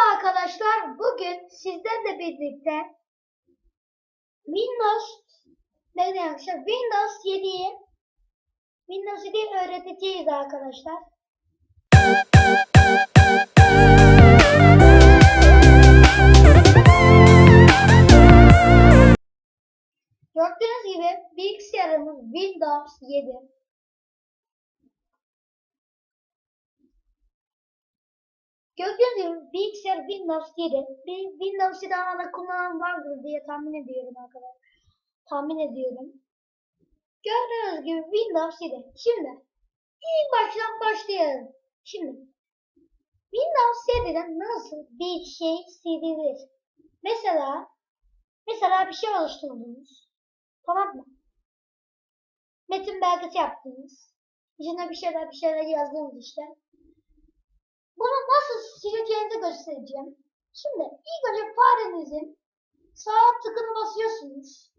arkadaşlar. Bugün sizlerle birlikte Windows ne arkadaşlar? Windows 7'yi Windows 7'yi öğreteceğiz arkadaşlar. Gördüğünüz gibi bilgisayarımız Windows 7. Gördüğünüz gibi bilgisayar Windows 7. Bir Windows 7 hala kullanan vardır diye tahmin ediyorum arkadaşlar. Tahmin ediyorum. Gördüğünüz gibi Windows 7. Şimdi ilk baştan başlayalım. Şimdi Windows 7'den nasıl bir şey silinir? Mesela mesela bir şey oluşturdunuz. Tamam mı? Metin belgesi yaptınız. İçine bir şeyler bir şeyler yazdınız işte. Bunu nasıl sileceğinizi göstereceğim. Şimdi ilk önce farenizin sağ tıkını basıyorsunuz.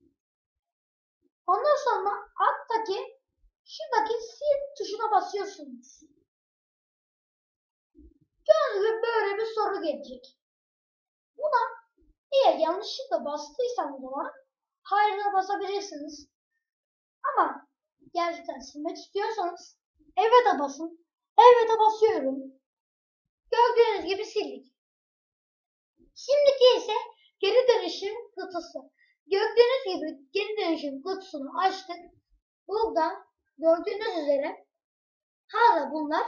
Ondan sonra alttaki şuradaki sil tuşuna basıyorsunuz. Gördüğünüz böyle bir soru gelecek. Buna eğer yanlışlıkla bastıysanız ona hayırına basabilirsiniz. Ama gerçekten silmek istiyorsanız evet'e basın. Evet'e basıyorum. Gördüğünüz gibi sildik. Şimdiki ise geri dönüşüm kutusu. Gördüğünüz gibi geri dönüşüm kutusunu açtık. Burada gördüğünüz üzere hala bunlar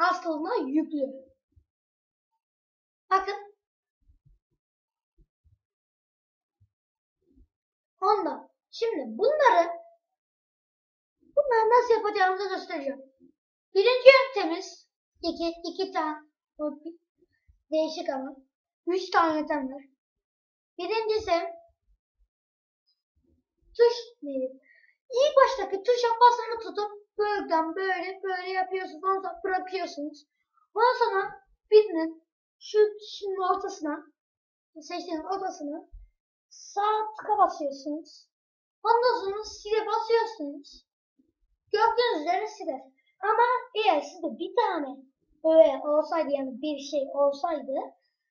aslında yüklü. Bakın. Ondan. Şimdi bunları bunları nasıl yapacağımızı göstereceğim. Birinci yöntemimiz iki, iki tane değişik ama üç tane yöntem var. Birincisi tuş neydi? İlk baştaki tuşa basını tutup böyleden böyle böyle yapıyorsunuz. Ondan sonra bırakıyorsunuz. Ondan sonra birinin şu şunun ortasına seçtiğiniz ortasına sağ tıka basıyorsunuz. Ondan sonra sile basıyorsunuz. Gördüğünüz üzere siler. Ama eğer sizde bir tane böyle olsaydı yani bir şey olsaydı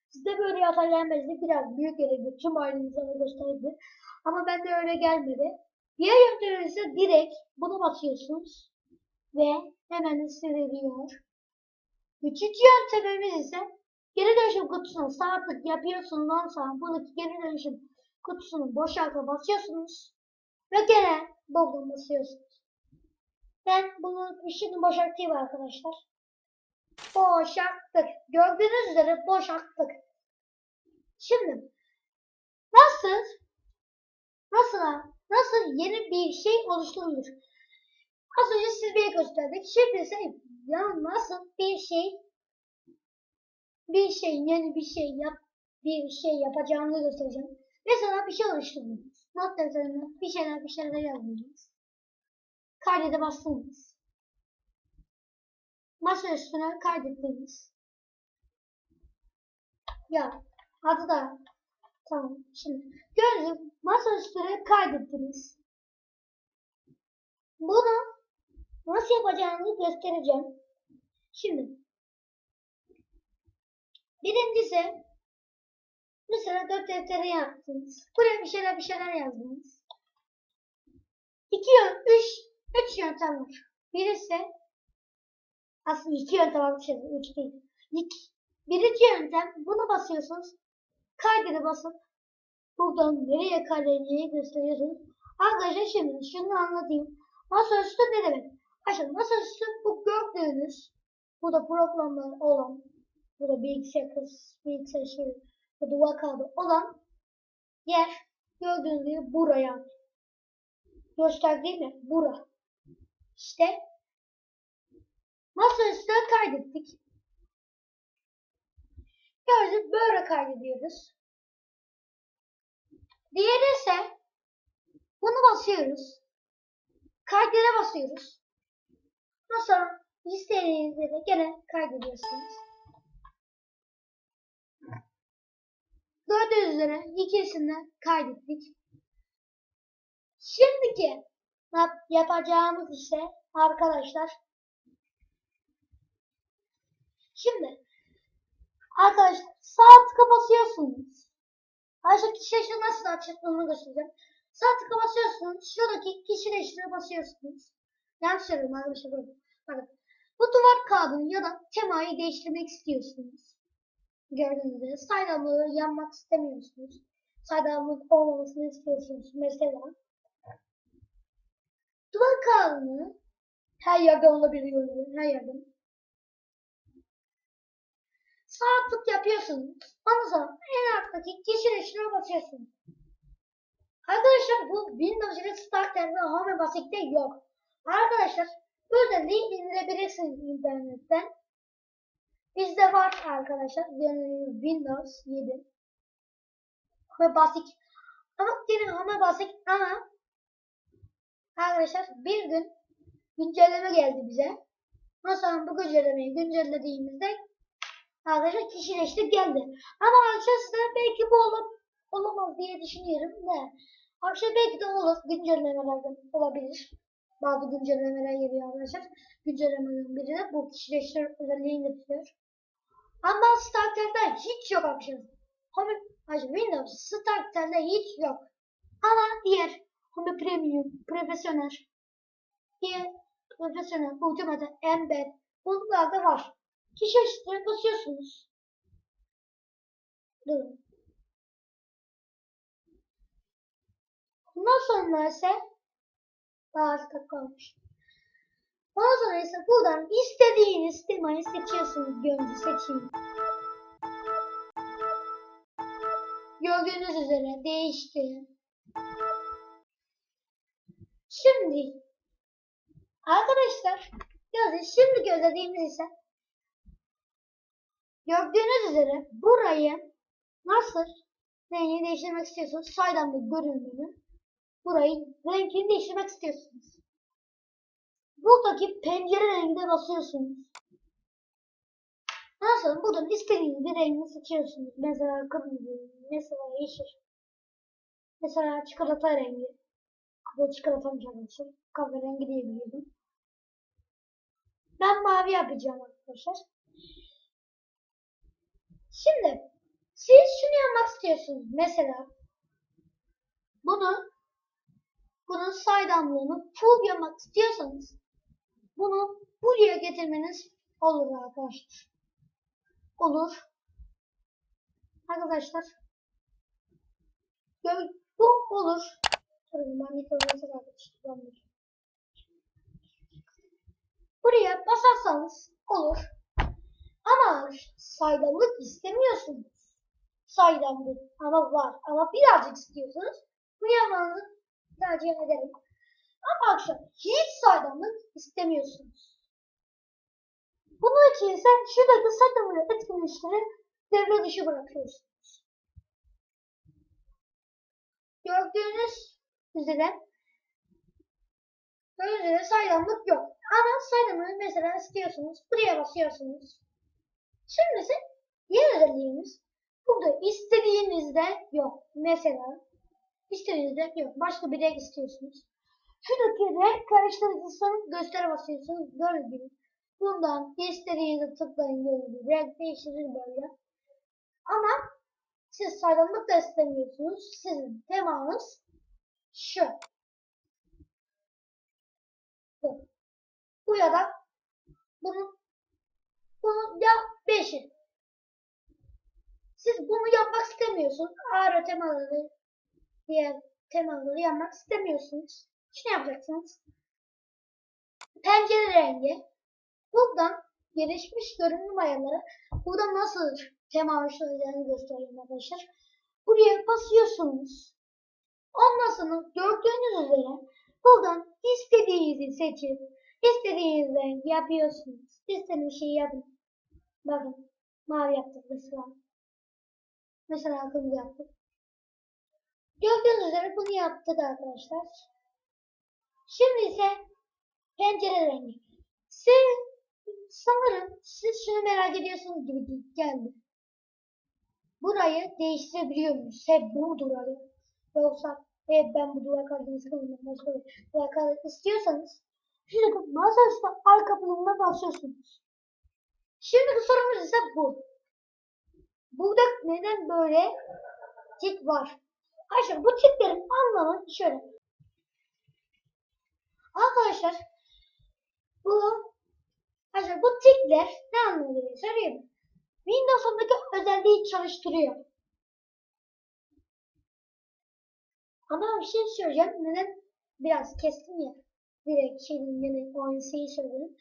sizde böyle hata gelmezdi. Biraz büyük gelebilir. Tüm ailenize de gösterebilir. Ama bende öyle gelmedi. Diğer yöntemler ise direkt bunu basıyorsunuz ve hemen siliniyor. Üçüncü yöntemimiz ise geri dönüşüm kutusuna sağ tık yapıyorsunuz. Sonra buradaki geri dönüşüm kutusunu boşalta basıyorsunuz ve gene doldur basıyorsunuz. Ben bunu şimdi boşaltayım arkadaşlar. Boşalttık. Gördüğünüz üzere boşalttık. Şimdi nasıl nasıl nasıl yeni bir şey oluşturulur? Az önce siz bir gösterdik. Şimdi ise ya nasıl bir şey bir şey yeni bir şey yap bir şey yapacağını göstereceğim. Mesela bir şey oluşturdunuz. Not defterine bir şeyler bir şeyler yazdınız. Kaydede bastınız. Masa üstüne kaydettiniz. Ya adı da tamam şimdi gördüm masa üstüne kaydettiniz. Bunu nasıl yapacağınızı göstereceğim. Şimdi birincisi mesela dört defteri yaptınız. Buraya bir şeyler bir şeyler yazdınız. İki üç, üç yöntem var. Birisi aslında iki yöntem şey, üç değil. İki, birinci yöntem bunu basıyorsunuz. Kaydını basıp buradan nereye kaydedeceğini gösteriyorsunuz. Arkadaşlar şimdi şunu anlatayım. Masaüstü ne demek? Arkadaşlar masaüstü bu gördüğünüz burada programlar olan burada bilgisayar kız, bilgisayar şey, burada vakadı olan yer gördüğünüz gibi buraya gösterdiğim mi? Bura. İşte masaüstüne kaydettik. Gördük böyle kaydediyoruz. Diğeri ise bunu basıyoruz. Kaydere basıyoruz. Sonra listenize de gene kaydediyorsunuz. Gördüğünüz üzere ikisini kaydettik. Şimdiki yap- yapacağımız ise arkadaşlar şimdi Arkadaşlar sağ tıka basıyorsunuz. Ayrıca kişileştiri nasıl açıldığını göstereceğim. Sağ tıka basıyorsunuz. Şuradaki kişileştire basıyorsunuz. Yanlış söylüyorum arkadaşlar. Bakın. Bu duvar kağıdını ya da temayı değiştirmek istiyorsunuz. Gördüğünüz gibi saydamlığı yanmak istemiyorsunuz. Saydamlık olmamasını istiyorsunuz. Mesela duvar kağıdını her yerde olabiliyor. Her yerde. Sağ tık yapıyorsunuz. Ondan sonra en alttaki kişileştire basıyorsunuz. Arkadaşlar bu Windows ile Starter ve Home Basic'te yok. Arkadaşlar burada link indirebilirsiniz internetten. Bizde var arkadaşlar. Windows 7. Home Basic. Ama yine Home Basic ama arkadaşlar bir gün güncelleme geldi bize. Ondan sonra bu güncellemeyi güncellediğimizde arkadaşlar kişileşti geldi. Ama arkadaşlar belki bu olur, olamaz diye düşünüyorum da. Arkadaşlar belki de olur. Güncellemelerden olabilir. Bazı güncellemeler geliyor arkadaşlar. Güncellemelerin biri de bu kişileştir özelliğini getiriyor. Ama Starter'da hiç yok arkadaşlar. Home, Windows Starter'da hiç yok. Ama diğer Home Premium, Profesyonel, diğer Profesyonel, Ultimate, Embed bunlarda var. Kişileştir'e basıyorsunuz. Durun. Bundan sonra ise daha az kalmış. Ondan sonra ise buradan istediğiniz temayı seçiyorsunuz. Gönlü seçin. Gördüğünüz üzere değişti. Şimdi arkadaşlar yani şimdi gözlediğimiz ise gördüğünüz üzere burayı nasıl rengi değiştirmek istiyorsunuz saydamlı görünümünü burayı renkini değiştirmek istiyorsunuz. Buradaki pencere rengine basıyorsunuz. Nasıl? Buradan istediğiniz bir rengi seçiyorsunuz. Mesela kırmızı, mesela yeşil. Mesela çikolata rengi. Bu çikolata arkadaşlar. Kahverengi diyebiliyorum. Ben mavi yapacağım arkadaşlar. Şimdi siz şunu yapmak istiyorsunuz. Mesela bunu bunun saydamlığını full yapmak istiyorsanız bunu buraya getirmeniz olur arkadaşlar. Olur. Arkadaşlar bu olur. Buraya basarsanız olur. Ama saydamlık istemiyorsunuz. Saydamlık ama var. Ama birazcık istiyorsanız bunu yapmanızı tercih ederim. Ama akşam hiç saydamlık istemiyorsunuz. Bunun için ise şuradaki saydamlığı etkinleştirip devre dışı bırakıyorsunuz. Gördüğünüz üzere üzere saydamlık yok. Ama saydamlığı mesela istiyorsunuz. Buraya basıyorsunuz. Şimdi ise diğer özelliğimiz burada istediğinizde yok. Mesela istediğinizde yok. Başka bir renk istiyorsunuz. Şuradaki renk karıştırıcısını göstere basıyorsunuz. Gördüğünüz gibi. Bundan istediğinizi tıklayın gördüğünüz Renk değiştirir böyle. Ama siz saydamlık da istemiyorsunuz. Sizin temanız şu. Bu. Bu ya da bunu bunu ya beşi. Siz bunu yapmak istemiyorsunuz. Ağrı temaları diğer temaları yapmak istemiyorsunuz. Şunu yapacaksınız. Pencere rengi. Buradan gelişmiş görünüm ayarları. Burada nasıl tema oluşturacağını göstereyim arkadaşlar. Buraya basıyorsunuz. Ondan sonra gördüğünüz üzere buradan istediğinizi seçip istediğiniz renk yapıyorsunuz. İstediğiniz şeyi yapın. Bakın mavi yaptık mesela. Mesela kırmızı yaptık. Gördüğünüz üzere bunu yaptık arkadaşlar. Şimdi ise pencere rengi. Siz sanırım siz şunu merak ediyorsunuz gibi geldi. Burayı değiştirebiliyor muyuz? Hep bu duvarı. Yoksa evet ben bu duvar kaldığını sıkılmıyorum. Başka bir duvar istiyorsanız şuradaki masaüstü arka bölümüne basıyorsunuz. Şimdi sorumuz ise bu. burada neden böyle tik var? Arkadaşlar bu tiklerin anlamı şöyle. Arkadaşlar bu arkadaşlar bu tikler ne anlamı söyleyeyim. Windows'undaki özelliği çalıştırıyor. Ama bir şey söyleyeceğim. Neden biraz kestim ya. Direkt şeyin yine o şeyi söyledim.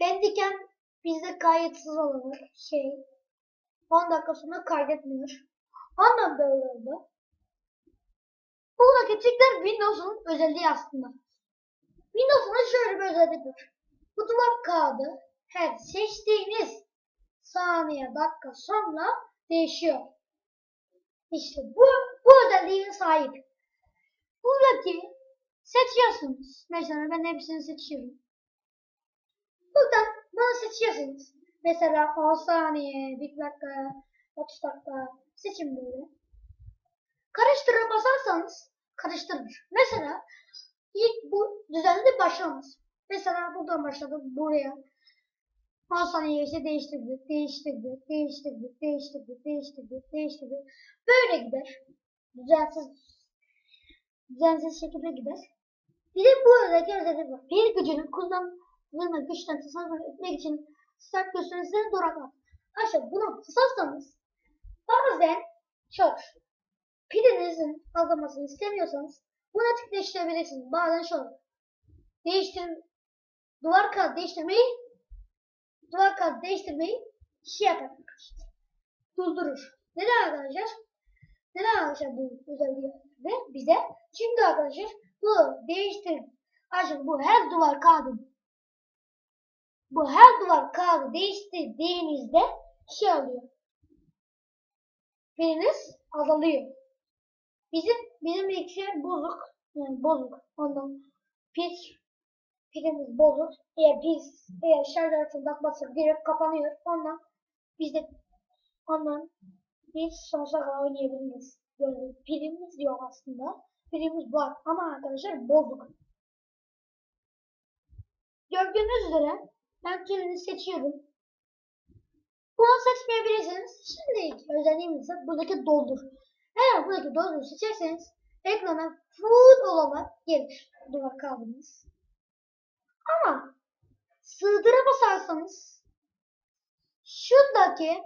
Bendeyken bizde kayıtsız olanı şey 10 dakika sonra kaydetmiyor. Ondan böyle oldu. Buradaki tikler Windows'un özelliği aslında. Windows'un şöyle bir özelliği var. Bu duvar kağıdı her seçtiğiniz saniye dakika sonra değişiyor. İşte bu, bu özelliğe sahip. Buradaki seçiyorsunuz. Mesela ben hepsini seçiyorum. Buradan bunu seçiyorsunuz. Mesela 10 saniye, 1 dakika, 30 dakika seçin böyle. Karıştıra basarsanız karıştırır. Mesela ilk bu düzenli başlamaz. Mesela buradan başladı buraya. 10 saniye işte değiştirdi, değiştirdi, değiştirdi, değiştirdi, değiştirdi, değiştirdi. Böyle gider. Düzensiz düzensiz şekilde gider. Bir de bu özellik özellik var. Bir gücünü kullandığını güçten tasarruf etmek için start gösterisine duraklar. Arkadaşlar bunu kısarsanız bazen çok pilinizin azalmasını istemiyorsanız bunu açık. Bazen şöyle değiştir duvar kağıdı değiştirmeyi duvar kağıdı değiştirmeyi şey yapar arkadaşlar. Durdurur. Neden arkadaşlar? Neden arkadaşlar bu özelliği ve bize? Çünkü arkadaşlar bu değiştir arkadaşlar bu her duvar kağıdı bu her duvar kağıdı değiştirdiğinizde şey oluyor. Piliniz azalıyor. Bizim bizim bilgisayar bozuk. Yani bozuk. Ondan pil pilimiz bozuk. Eğer biz eğer şarj aletini takmazsak direkt kapanıyor. Ondan biz de ondan biz sonsuza kadar oynayabiliriz. Yani pilimiz yok aslında. Pilimiz var ama arkadaşlar bozuk. Gördüğünüz üzere ben pilini seçiyorum. Bunu seçmeyebilirsiniz. Şimdilik özelliğimiz ise buradaki doldur. Eğer buradaki doldur seçerseniz ekrana full olarak gelir duvar kağıdınız. Ama sığdıra basarsanız şuradaki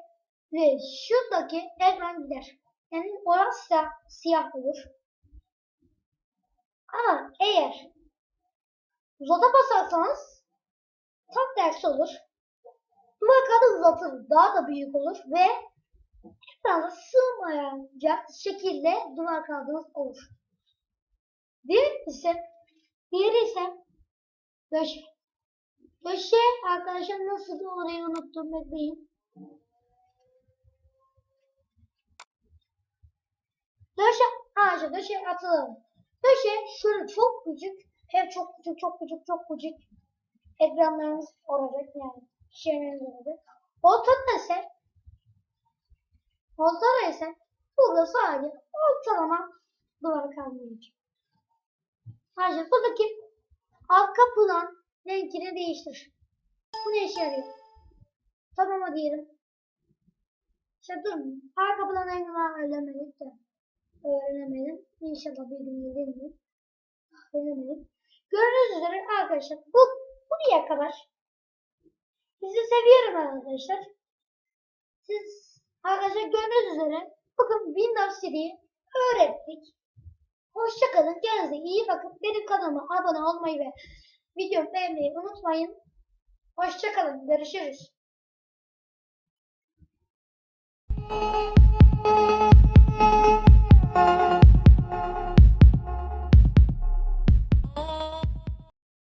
ve şuradaki ekran gider. Yani orası da siyah olur. Ama eğer uzata basarsanız tam tersi olur. Kağıdı uzatır. Daha da büyük olur ve ekrana sığmayacak şekilde duvar kağıdınız olur. Diğer ise diğeri ise döşe. Döşe arkadaşlar nasıl orayı unuttum bekleyin. Döşe ağaca döşe atalım. Döşe şöyle çok küçük hem çok küçük çok küçük çok küçük ekranlarımız olacak yani şeylerimiz olacak. Ortada ise ortada ise burada sadece ortalama duvar kalmayacak. Ayrıca buradaki arka plan renkini değiştir. Bu ne işe yarıyor? Tamam diyelim. İşte durun. Arka plan rengini öğrenemedik de. Öğrenemedim. İnşallah bir gün öğrenirim. Öğrenemedim. Gördüğünüz üzere arkadaşlar bu buraya kadar. Sizi seviyorum arkadaşlar. Siz arkadaşlar gördüğünüz üzere bugün Windows CD'yi öğrettik. Hoşçakalın. Kendinize iyi bakın. Benim kanalıma abone olmayı ve videomu beğenmeyi unutmayın. Hoşçakalın. Görüşürüz.